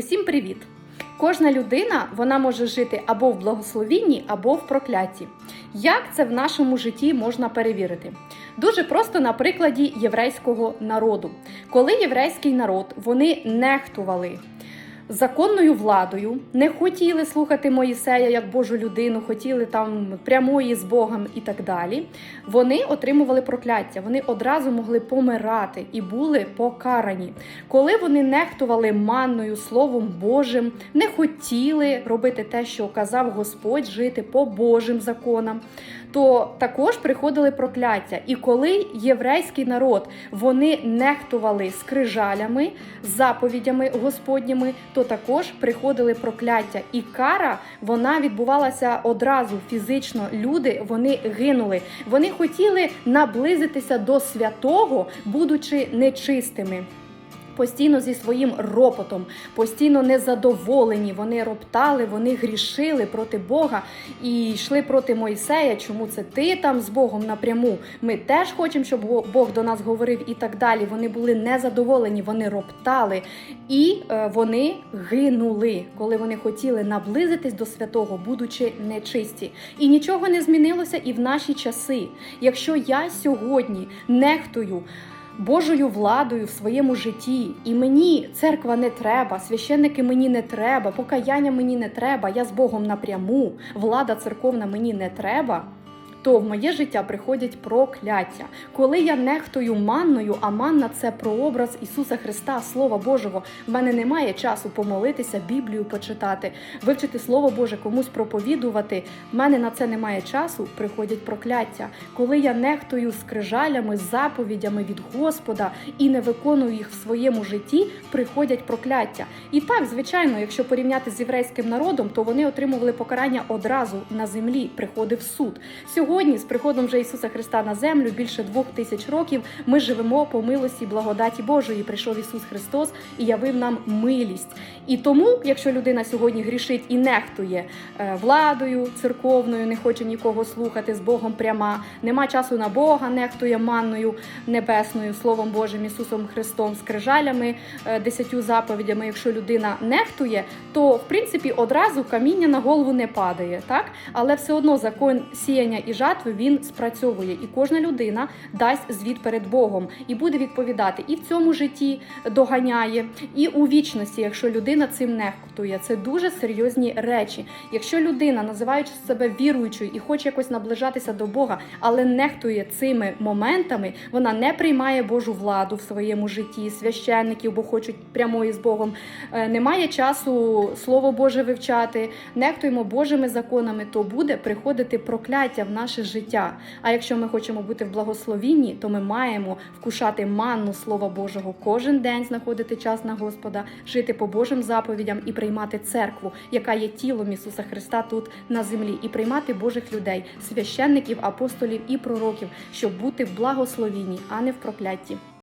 Усім привіт! Кожна людина вона може жити або в благословінні, або в прокляті. Як це в нашому житті можна перевірити? Дуже просто на прикладі єврейського народу. Коли єврейський народ вони нехтували законною владою, не хотіли слухати Моїсея як Божу людину, хотіли там прямої з Богом і так далі. Вони отримували прокляття, вони одразу могли помирати і були покарані. Коли вони нехтували манною Словом Божим, не хотіли робити те, що казав Господь, жити по Божим законам, то також приходили прокляття. І коли єврейський народ вони нехтували скрижалями, заповідями Господніми, то також приходили прокляття. І кара вона відбувалася одразу фізично. Люди вони гинули. Вони хотіли наблизитися до святого, будучи нечистими. Постійно зі своїм ропотом, постійно незадоволені. Вони роптали, вони грішили проти Бога і йшли проти Мойсея. Чому це ти там з Богом напряму? Ми теж хочемо, щоб Бог до нас говорив і так далі. Вони були незадоволені, вони роптали і е, вони гинули, коли вони хотіли наблизитись до святого, будучи нечисті. І нічого не змінилося і в наші часи. Якщо я сьогодні нехтую. Божою владою в своєму житті, і мені церква не треба, священники мені не треба, покаяння мені не треба, я з Богом напряму, влада церковна мені не треба. То в моє життя приходять прокляття. Коли я нехтую манною, а манна це прообраз Ісуса Христа, Слова Божого. В мене немає часу помолитися, Біблію почитати, вивчити Слово Боже, комусь проповідувати. В мене на це немає часу. Приходять прокляття. Коли я нехтую скрижалями, заповідями від Господа і не виконую їх в своєму житті, приходять прокляття. І так, звичайно, якщо порівняти з єврейським народом, то вони отримували покарання одразу на землі. Приходив суд. Сьогодні, з приходом вже Ісуса Христа на землю, більше двох тисяч років, ми живемо по милості благодаті Божої. Прийшов Ісус Христос і явив нам милість. І тому, якщо людина сьогодні грішить і нехтує е, владою церковною, не хоче нікого слухати з Богом пряма, нема часу на Бога, нехтує манною небесною, Словом Божим, Ісусом Христом, скрижалями, е, десятью заповідями. Якщо людина нехтує, то в принципі одразу каміння на голову не падає, так? Але все одно закон сіяння і жатви він спрацьовує, і кожна людина дасть звіт перед Богом і буде відповідати і в цьому житті доганяє, і у вічності, якщо людина цим нехтує. Це дуже серйозні речі. Якщо людина, називаючи себе віруючою і хоче якось наближатися до Бога, але нехтує цими моментами, вона не приймає Божу владу в своєму житті, священників, бо хочуть прямої з Богом. Е, Немає часу Слово Боже вивчати, нехтуємо Божими законами, то буде приходити прокляття в наше життя. А якщо ми хочемо бути в благословінні, то ми маємо вкушати манну Слова Божого кожен день, знаходити час на Господа, жити по Божим заповідям і приймати церкву, яка є тілом Ісуса Христа тут на землі, і приймати Божих людей, священників, апостолів і пророків, щоб бути в благословінні, а не в проклятті.